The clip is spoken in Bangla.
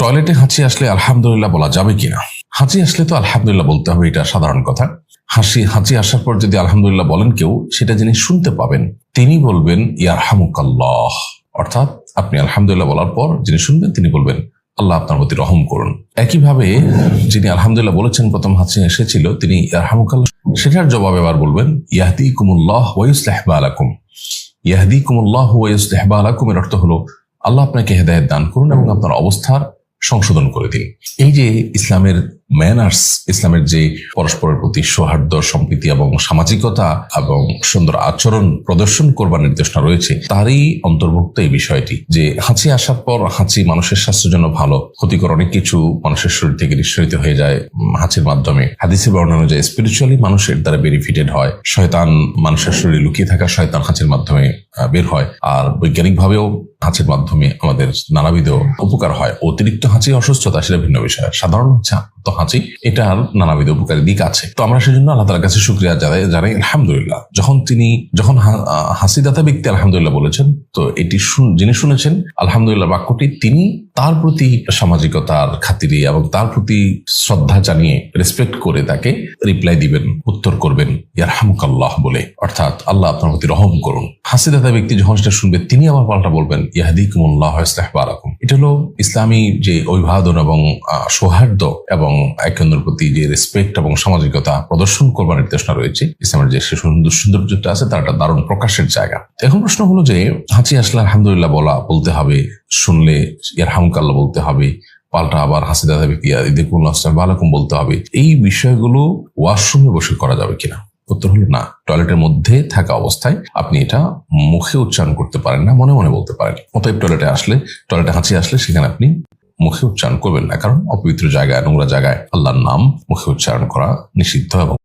টয়লেটে হাঁচি আসলে আলহামদুলিল্লাহ বলা যাবে কিনা? হাঁচি আসলে তো আলহামদুলিল্লাহ বলতে হবে, এটা সাধারণ কথা। হাসি, হাঁচি আসার পর যদি আলহামদুলিল্লাহ বলেন কেউ, সেটা যিনি শুনতে পাবেন, তিনি বলবেন, ইয়ারহামুকাল্লাহ। অর্থাৎ আপনি আলহামদুলিল্লাহ বলার পর যিনি শুনবেন, তিনি বলবেন, আল্লাহ আপনার প্রতি রহম করুন। একইভাবে যিনি আলহামদুলিল্লাহ বলেছেন প্রথম হাসি এসেছিল, তিনি ইয়ারহামুকাল্লাহ, সেটার জবাব এবার বলবেন ইয়াহদি কুমুল্লাহ ওয়াইসলাহবা আলাকুম। ইয়াহদি কুমুল্লাহ ওয়াইসলাহবা আলাকুম এর অর্থ হলো, আল্লাহ আপনাকে হেদায়ত দান করুন এবং আপনার অবস্থার সংশোধন করে দিন এই যে ইসলামের ম্যানার্স ইসলামের যে পরস্পরের প্রতি সৌহার্দ্য, সম্প্রীতি এবং সামাজিকতা এবং সুন্দর আচরণ প্রদর্শন করবার নির্দেশনা রয়েছে, তারই অন্তর্ভুক্ত এই বিষয়টি। যে হাঁচি আসার পর হাঁচি মানুষের স্বাস্থ্যের জন্য ভালো, ক্ষতিকর অনেক কিছু মানুষের শরীর থেকে নিঃসরিত হয়ে যায় হাঁচির মাধ্যমে। হাদিসে বর্ণনা অনুযায়ী স্পিরিচুয়ালি মানুষের দ্বারা বেনিফিটেড হয়। শয়তান মানুষের শরীরে লুকিয়ে থাকা শয়তান হাঁচির মাধ্যমে বের হয়। আর বৈজ্ঞানিকভাবেও হাঁচির মাধ্যমে আমাদের নানাবিধ উপকার হয়। অতিরিক্ত হাঁচি অসুস্থতা সেটা ভিন্ন বিষয়। সাধারণ তো হাঁচি এটার নানাবিধ উপকারী দিক আছে। তো আমরা সেজন্য আল্লাহ তালার কাছে শুক্রিয়া জানাই জানাই আলহামদুলিল্লাহ। যখন তিনি, যখন হাসিদাতা ব্যক্তি আলহামদুলিল্লাহ বলেছেন, তো এটি যিনি শুনেছেন, আলহামদুলিল্লাহ বাক্যটি তিনি তার প্রতি সামাজিকতার খাতিরে এবং তার প্রতি শ্রদ্ধা জানিয়ে রেসপেক্ট করে তাকে রিপ্লাই দিবেন, উত্তর করবেন, ইয়ারহামুকাল্লাহ বলে। অর্থাৎ আল্লাহ আপনার প্রতি রহম করুন। হাসিদাতা ব্যক্তি যখন সেটা শুনবে, তিনি আবার পাল্টা বলবেন, ইয়াহাদিকুমুল্লাহ ইসলাহবারাকুম। এটা হলো ইসলামী যে অভিবাদন এবং সৌহার্দ্য এবং একে অন্যের প্রতি যে রেসপেক্ট এবং সামাজিকতা প্রদর্শন করবার নির্দেশনা রয়েছে, ইসলামের যে সুন্দর সৌন্দর্যটা আছে, তার একটা দারুণ প্রকাশের জায়গা। এখন প্রশ্ন হলো যে, হাঁচি আসলে আলহামদুলিল্লাহ বলা বলতে হবে, শুনলে ইয়ার হামকাল্লা বলতে হবে, পাল্টা আবার হাসি দাদা ব্যক্তি দেখুন বলতে হবে, এই বিষয়গুলো ওয়াশরুমে বসে করা যাবে কিনা? উত্তর হলো না। টয়লেটের মধ্যে থাকা অবস্থায় আপনি এটা মুখে উচ্চারণ করতে পারেন না, মনে মনে বলতে পারেন। অতএব টয়লেটে আসলে, টয়লেটে হাঁচি আসলে সেখানে আপনি মুখে উচ্চারণ করবেন না। কারণ অপবিত্র জায়গায়, নোংরা জায়গায় আল্লাহর নাম মুখে উচ্চারণ করা নিষিদ্ধ এবং